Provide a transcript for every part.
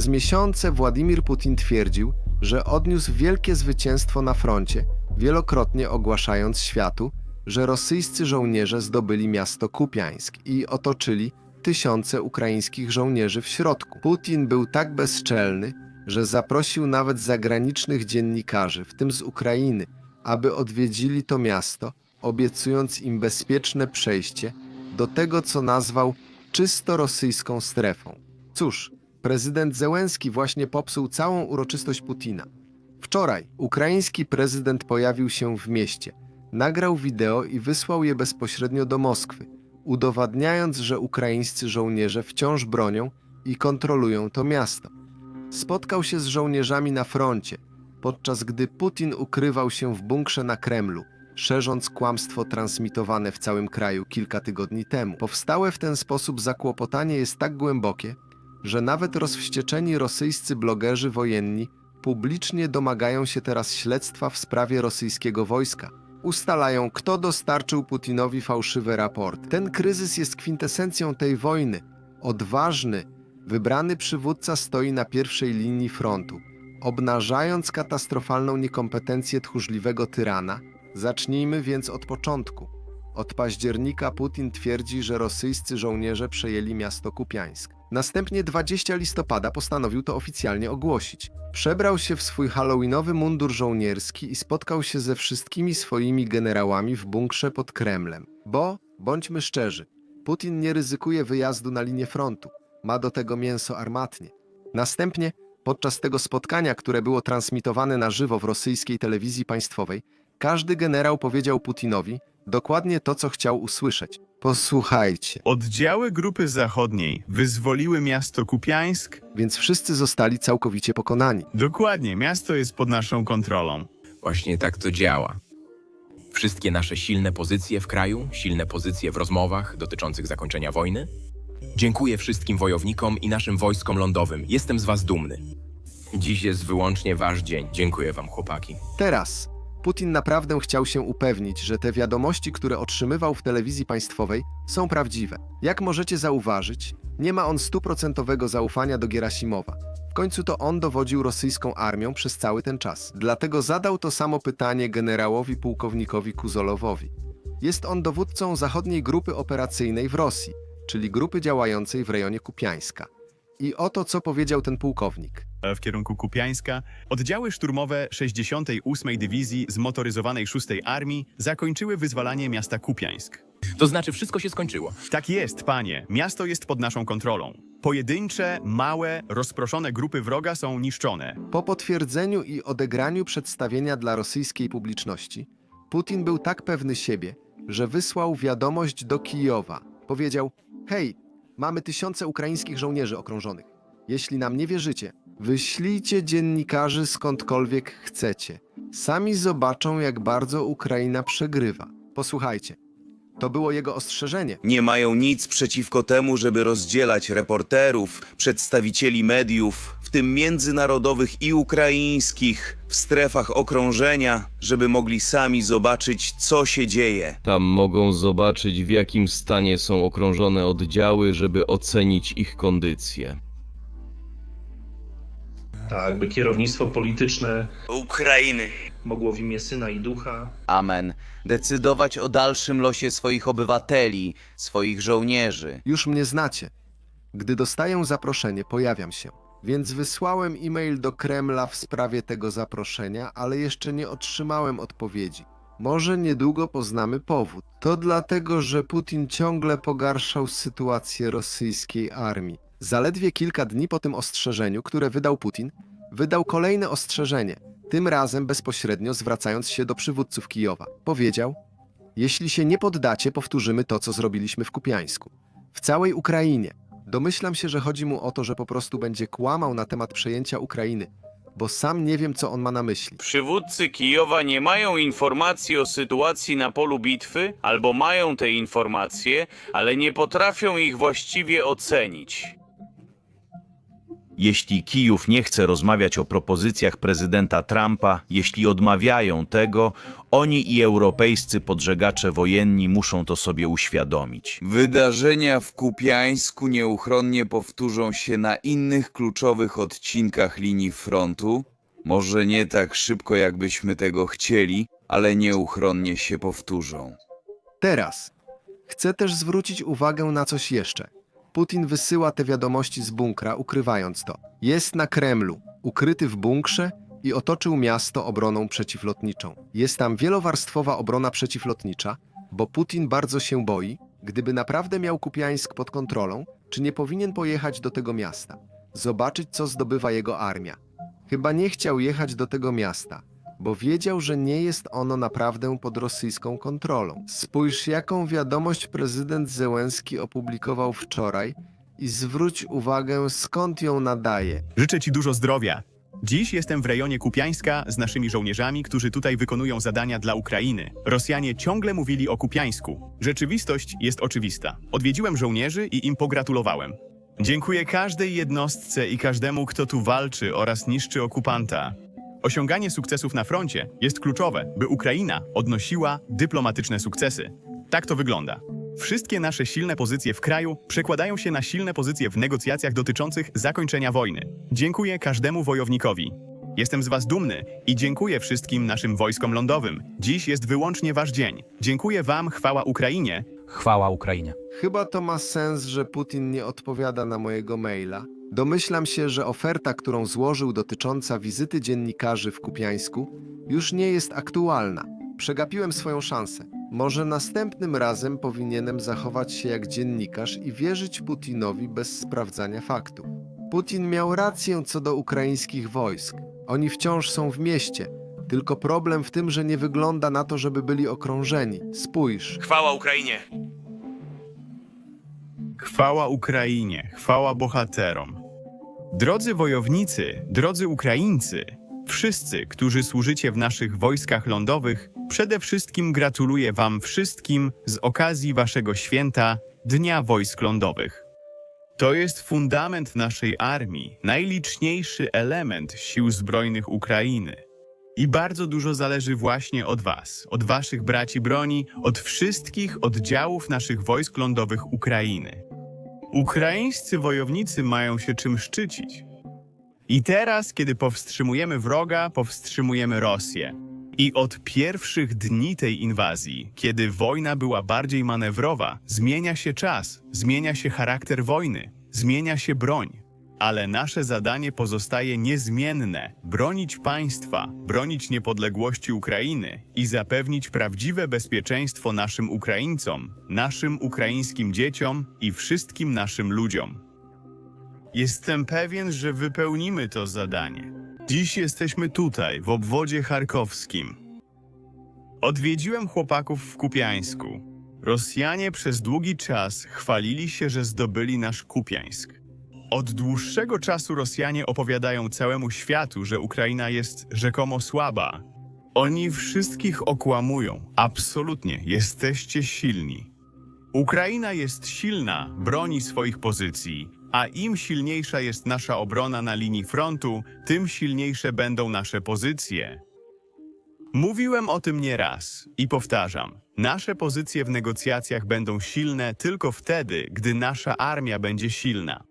Przez miesiące Władimir Putin twierdził, że odniósł wielkie zwycięstwo na froncie, wielokrotnie ogłaszając światu, że rosyjscy żołnierze zdobyli miasto Kupiańsk i otoczyli tysiące ukraińskich żołnierzy w środku. Putin był tak bezczelny, że zaprosił nawet zagranicznych dziennikarzy, w tym z Ukrainy, aby odwiedzili to miasto, obiecując im bezpieczne przejście do tego, co nazwał czysto rosyjską strefą. Cóż, prezydent Zełenski właśnie popsuł całą uroczystość Putina. Wczoraj ukraiński prezydent pojawił się w mieście, nagrał wideo i wysłał je bezpośrednio do Moskwy, udowadniając, że ukraińscy żołnierze wciąż bronią i kontrolują to miasto. Spotkał się z żołnierzami na froncie, podczas gdy Putin ukrywał się w bunkrze na Kremlu, szerząc kłamstwo transmitowane w całym kraju kilka tygodni temu. Powstałe w ten sposób zakłopotanie jest tak głębokie, że nawet rozwścieczeni rosyjscy blogerzy wojenni publicznie domagają się teraz śledztwa w sprawie rosyjskiego wojska. Ustalają, kto dostarczył Putinowi fałszywe raporty. Ten kryzys jest kwintesencją tej wojny. Odważny, wybrany przywódca stoi na pierwszej linii frontu, obnażając katastrofalną niekompetencję tchórzliwego tyrana. Zacznijmy więc od początku. Od października Putin twierdzi, że rosyjscy żołnierze przejęli miasto Kupiańsk. Następnie 20 listopada postanowił to oficjalnie ogłosić. Przebrał się w swój halloweenowy mundur żołnierski i spotkał się ze wszystkimi swoimi generałami w bunkrze pod Kremlem. Bo, bądźmy szczerzy, Putin nie ryzykuje wyjazdu na linię frontu. Ma do tego mięso armatnie. Następnie, podczas tego spotkania, które było transmitowane na żywo w rosyjskiej telewizji państwowej, każdy generał powiedział Putinowi dokładnie to, co chciał usłyszeć. Posłuchajcie. Oddziały Grupy Zachodniej wyzwoliły miasto Kupiańsk. Więc wszyscy zostali całkowicie pokonani. Dokładnie, miasto jest pod naszą kontrolą. Właśnie tak to działa. Wszystkie nasze silne pozycje w kraju, silne pozycje w rozmowach dotyczących zakończenia wojny. Dziękuję wszystkim wojownikom i naszym wojskom lądowym. Jestem z was dumny. Dziś jest wyłącznie wasz dzień. Dziękuję wam, chłopaki. Teraz Putin naprawdę chciał się upewnić, że te wiadomości, które otrzymywał w telewizji państwowej, są prawdziwe. Jak możecie zauważyć, nie ma on stuprocentowego zaufania do Gerasimowa. W końcu to on dowodził rosyjską armią przez cały ten czas. Dlatego zadał to samo pytanie generałowi pułkownikowi Kuzolowowi. Jest on dowódcą zachodniej grupy operacyjnej w Rosji, czyli grupy działającej w rejonie Kupiańska. I oto co powiedział ten pułkownik. W kierunku Kupiańska oddziały szturmowe 68. Dywizji Zmotoryzowanej 6. Armii zakończyły wyzwalanie miasta Kupiańsk. To znaczy, wszystko się skończyło. Tak jest, panie. Miasto jest pod naszą kontrolą. Pojedyncze, małe, rozproszone grupy wroga są niszczone. Po potwierdzeniu i odegraniu przedstawienia dla rosyjskiej publiczności, Putin był tak pewny siebie, że wysłał wiadomość do Kijowa. Powiedział: Hej, mamy tysiące ukraińskich żołnierzy okrążonych. Jeśli nam nie wierzycie, wyślijcie dziennikarzy skądkolwiek chcecie. Sami zobaczą, jak bardzo Ukraina przegrywa. Posłuchajcie. To było jego ostrzeżenie. Nie mają nic przeciwko temu, żeby rozdzielać reporterów, przedstawicieli mediów, w tym międzynarodowych i ukraińskich, w strefach okrążenia, żeby mogli sami zobaczyć, co się dzieje. Tam mogą zobaczyć, w jakim stanie są okrążone oddziały, żeby ocenić ich kondycję. Tak, jakby kierownictwo polityczne Ukrainy. mogło w imię Syna i Ducha Amen. Decydować o dalszym losie swoich obywateli, swoich żołnierzy. Już mnie znacie. Gdy dostaję zaproszenie, pojawiam się. Więc wysłałem e-mail do Kremla w sprawie tego zaproszenia, ale jeszcze nie otrzymałem odpowiedzi. Może niedługo poznamy powód. To dlatego, że Putin ciągle pogarszał sytuację rosyjskiej armii. Zaledwie kilka dni po tym ostrzeżeniu, które wydał Putin, wydał kolejne ostrzeżenie, tym razem bezpośrednio zwracając się do przywódców Kijowa. Powiedział: Jeśli się nie poddacie, powtórzymy to, co zrobiliśmy w Kupiańsku. W całej Ukrainie. Domyślam się, że chodzi mu o to, że po prostu będzie kłamał na temat przejęcia Ukrainy, bo sam nie wiem, co on ma na myśli. Przywódcy Kijowa nie mają informacji o sytuacji na polu bitwy, albo mają te informacje, ale nie potrafią ich właściwie ocenić. Jeśli Kijów nie chce rozmawiać o propozycjach prezydenta Trumpa, jeśli odmawiają tego, oni i europejscy podżegacze wojenni muszą to sobie uświadomić. Wydarzenia w Kupiańsku nieuchronnie powtórzą się na innych kluczowych odcinkach linii frontu. Może nie tak szybko, jakbyśmy tego chcieli, ale nieuchronnie się powtórzą. Teraz chcę też zwrócić uwagę na coś jeszcze. Putin wysyła te wiadomości z bunkra, ukrywając to. Jest na Kremlu, ukryty w bunkrze i otoczył miasto obroną przeciwlotniczą. Jest tam wielowarstwowa obrona przeciwlotnicza, bo Putin bardzo się boi, gdyby naprawdę miał Kupiańsk pod kontrolą, czy nie powinien pojechać do tego miasta, zobaczyć, co zdobywa jego armia. Chyba nie chciał jechać do tego miasta, bo wiedział, że nie jest ono naprawdę pod rosyjską kontrolą. Spójrz, jaką wiadomość prezydent Zełenski opublikował wczoraj i zwróć uwagę, skąd ją nadaje. Życzę Ci dużo zdrowia. Dziś jestem w rejonie Kupiańska z naszymi żołnierzami, którzy tutaj wykonują zadania dla Ukrainy. Rosjanie ciągle mówili o Kupiańsku. Rzeczywistość jest oczywista. Odwiedziłem żołnierzy i im pogratulowałem. Dziękuję każdej jednostce i każdemu, kto tu walczy oraz niszczy okupanta. Osiąganie sukcesów na froncie jest kluczowe, by Ukraina odnosiła dyplomatyczne sukcesy. Tak to wygląda. Wszystkie nasze silne pozycje w kraju przekładają się na silne pozycje w negocjacjach dotyczących zakończenia wojny. Dziękuję każdemu wojownikowi. Jestem z Was dumny i dziękuję wszystkim naszym wojskom lądowym. Dziś jest wyłącznie Wasz dzień. Dziękuję Wam, chwała Ukrainie. Chwała Ukrainie. Chyba to ma sens, że Putin nie odpowiada na mojego maila. Domyślam się, że oferta, którą złożył dotycząca wizyty dziennikarzy w Kupiańsku, już nie jest aktualna. Przegapiłem swoją szansę. Może następnym razem powinienem zachować się jak dziennikarz i wierzyć Putinowi bez sprawdzania faktów. Putin miał rację co do ukraińskich wojsk. Oni wciąż są w mieście. Tylko problem w tym, że nie wygląda na to, żeby byli okrążeni. Spójrz. Chwała Ukrainie! Chwała Ukrainie, chwała bohaterom. Drodzy wojownicy, drodzy Ukraińcy, wszyscy, którzy służycie w naszych wojskach lądowych, przede wszystkim gratuluję Wam wszystkim z okazji Waszego święta Dnia Wojsk Lądowych. To jest fundament naszej armii, najliczniejszy element sił zbrojnych Ukrainy. I bardzo dużo zależy właśnie od Was, od Waszych braci broni, od wszystkich oddziałów naszych wojsk lądowych Ukrainy. Ukraińscy wojownicy mają się czym szczycić. I teraz, kiedy powstrzymujemy wroga, powstrzymujemy Rosję. I od pierwszych dni tej inwazji, kiedy wojna była bardziej manewrowa, zmienia się czas, zmienia się charakter wojny, zmienia się broń. Ale nasze zadanie pozostaje niezmienne: bronić państwa, bronić niepodległości Ukrainy i zapewnić prawdziwe bezpieczeństwo naszym Ukraińcom, naszym ukraińskim dzieciom i wszystkim naszym ludziom. Jestem pewien, że wypełnimy to zadanie. Dziś jesteśmy tutaj, w obwodzie charkowskim. Odwiedziłem chłopaków w Kupiańsku. Rosjanie przez długi czas chwalili się, że zdobyli nasz Kupiańsk. Od dłuższego czasu Rosjanie opowiadają całemu światu, że Ukraina jest rzekomo słaba. Oni wszystkich okłamują. Absolutnie, jesteście silni. Ukraina jest silna, broni swoich pozycji, a im silniejsza jest nasza obrona na linii frontu, tym silniejsze będą nasze pozycje. Mówiłem o tym nieraz i powtarzam. Nasze pozycje w negocjacjach będą silne tylko wtedy, gdy nasza armia będzie silna.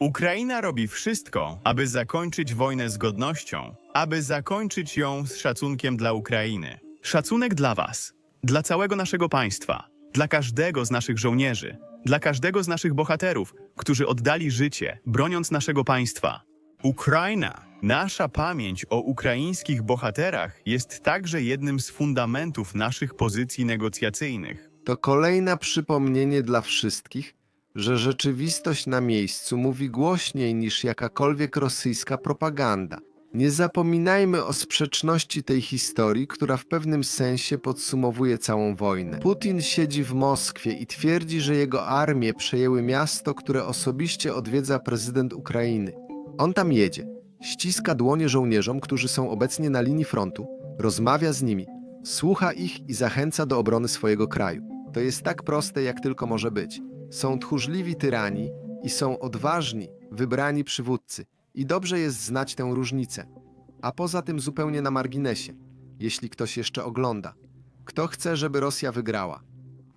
Ukraina robi wszystko, aby zakończyć wojnę z godnością, aby zakończyć ją z szacunkiem dla Ukrainy. Szacunek dla Was, dla całego naszego państwa, dla każdego z naszych żołnierzy, dla każdego z naszych bohaterów, którzy oddali życie, broniąc naszego państwa. Ukraina, nasza pamięć o ukraińskich bohaterach jest także jednym z fundamentów naszych pozycji negocjacyjnych. To kolejne przypomnienie dla wszystkich, że rzeczywistość na miejscu mówi głośniej niż jakakolwiek rosyjska propaganda. Nie zapominajmy o sprzeczności tej historii, która w pewnym sensie podsumowuje całą wojnę. Putin siedzi w Moskwie i twierdzi, że jego armie przejęły miasto, które osobiście odwiedza prezydent Ukrainy. On tam jedzie, ściska dłonie żołnierzom, którzy są obecnie na linii frontu, rozmawia z nimi, słucha ich i zachęca do obrony swojego kraju. To jest tak proste, jak tylko może być. Są tchórzliwi tyrani i są odważni, wybrani przywódcy. I dobrze jest znać tę różnicę. A poza tym zupełnie na marginesie, jeśli ktoś jeszcze ogląda. Kto chce, żeby Rosja wygrała?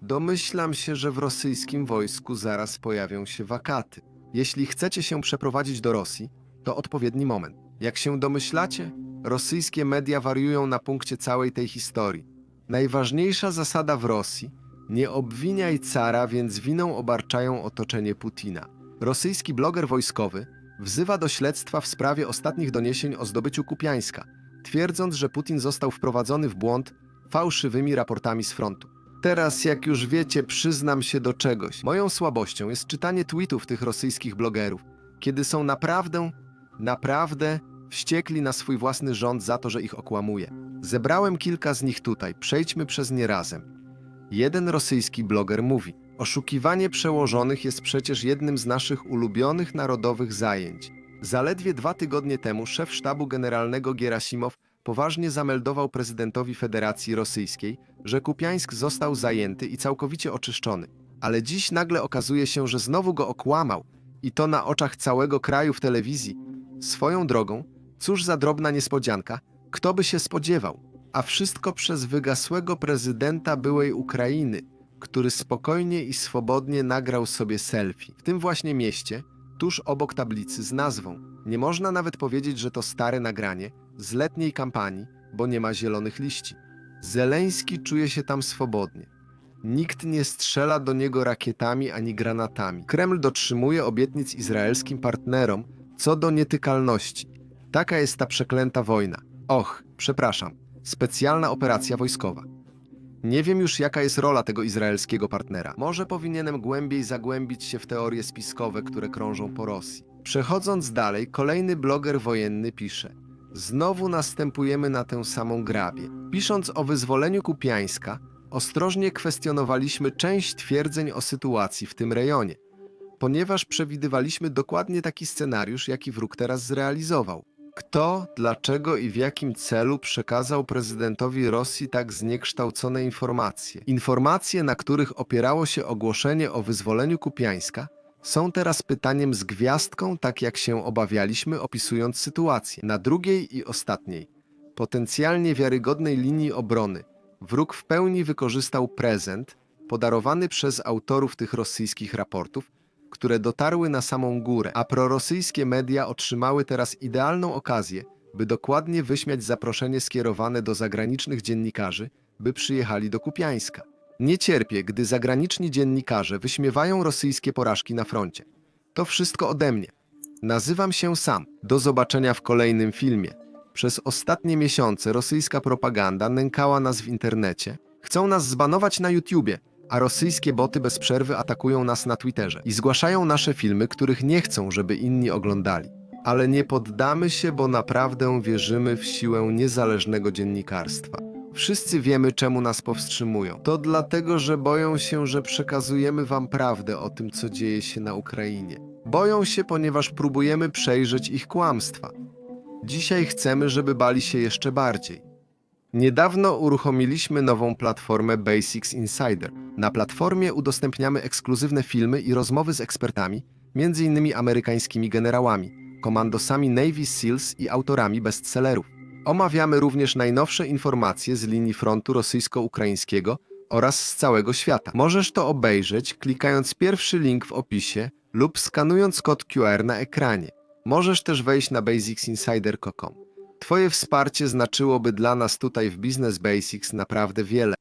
Domyślam się, że w rosyjskim wojsku zaraz pojawią się wakaty. Jeśli chcecie się przeprowadzić do Rosji, to odpowiedni moment. Jak się domyślacie, rosyjskie media wariują na punkcie całej tej historii. Najważniejsza zasada w Rosji nie obwiniaj cara, więc winą obarczają otoczenie Putina. Rosyjski bloger wojskowy wzywa do śledztwa w sprawie ostatnich doniesień o zdobyciu Kupiańska, twierdząc, że Putin został wprowadzony w błąd fałszywymi raportami z frontu. Teraz, jak już wiecie, przyznam się do czegoś. Moją słabością jest czytanie tweetów tych rosyjskich blogerów, kiedy są naprawdę, naprawdę wściekli na swój własny rząd za to, że ich okłamuje. Zebrałem kilka z nich tutaj, przejdźmy przez nie razem. Jeden rosyjski bloger mówi: Oszukiwanie przełożonych jest przecież jednym z naszych ulubionych narodowych zajęć. Zaledwie dwa tygodnie temu szef sztabu generalnego Gerasimow poważnie zameldował prezydentowi Federacji Rosyjskiej, że Kupiańsk został zajęty i całkowicie oczyszczony. Ale dziś nagle okazuje się, że znowu go okłamał i to na oczach całego kraju w telewizji. Swoją drogą, cóż za drobna niespodzianka, kto by się spodziewał? A wszystko przez wygasłego prezydenta byłej Ukrainy, który spokojnie i swobodnie nagrał sobie selfie. W tym właśnie mieście, tuż obok tablicy z nazwą. Nie można nawet powiedzieć, że to stare nagranie z letniej kampanii, bo nie ma zielonych liści. Zeleński czuje się tam swobodnie. Nikt nie strzela do niego rakietami ani granatami. Kreml dotrzymuje obietnic izraelskim partnerom co do nietykalności. Taka jest ta przeklęta wojna. Och, przepraszam, specjalna operacja wojskowa. Nie wiem już, jaka jest rola tego izraelskiego partnera. Może powinienem głębiej zagłębić się w teorie spiskowe, które krążą po Rosji. Przechodząc dalej, kolejny bloger wojenny pisze: Znowu następujemy na tę samą grabię. Pisząc o wyzwoleniu Kupiańska, ostrożnie kwestionowaliśmy część twierdzeń o sytuacji w tym rejonie, ponieważ przewidywaliśmy dokładnie taki scenariusz, jaki wróg teraz zrealizował. Kto, dlaczego i w jakim celu przekazał prezydentowi Rosji tak zniekształcone informacje? Informacje, na których opierało się ogłoszenie o wyzwoleniu Kupiańska, są teraz pytaniem z gwiazdką, tak jak się obawialiśmy, opisując sytuację. Na drugiej i ostatniej, potencjalnie wiarygodnej linii obrony, wróg w pełni wykorzystał prezent podarowany przez autorów tych rosyjskich raportów, które dotarły na samą górę, a prorosyjskie media otrzymały teraz idealną okazję, by dokładnie wyśmiać zaproszenie skierowane do zagranicznych dziennikarzy, by przyjechali do Kupiańska. Nie cierpię, gdy zagraniczni dziennikarze wyśmiewają rosyjskie porażki na froncie. To wszystko ode mnie. Nazywam się sam. Do zobaczenia w kolejnym filmie. Przez ostatnie miesiące rosyjska propaganda nękała nas w internecie. Chcą nas zbanować na YouTubie, a rosyjskie boty bez przerwy atakują nas na Twitterze i zgłaszają nasze filmy, których nie chcą, żeby inni oglądali. Ale nie poddamy się, bo naprawdę wierzymy w siłę niezależnego dziennikarstwa. Wszyscy wiemy, czemu nas powstrzymują. To dlatego, że boją się, że przekazujemy wam prawdę o tym, co dzieje się na Ukrainie. Boją się, ponieważ próbujemy przejrzeć ich kłamstwa. Dzisiaj chcemy, żeby bali się jeszcze bardziej. Niedawno uruchomiliśmy nową platformę Basics Insider. Na platformie udostępniamy ekskluzywne filmy i rozmowy z ekspertami, m.in. amerykańskimi generałami, komandosami Navy SEALs i autorami bestsellerów. Omawiamy również najnowsze informacje z linii frontu rosyjsko-ukraińskiego oraz z całego świata. Możesz to obejrzeć klikając pierwszy link w opisie lub skanując kod QR na ekranie. Możesz też wejść na basicsinsider.com. Twoje wsparcie znaczyłoby dla nas tutaj w Business Basics naprawdę wiele.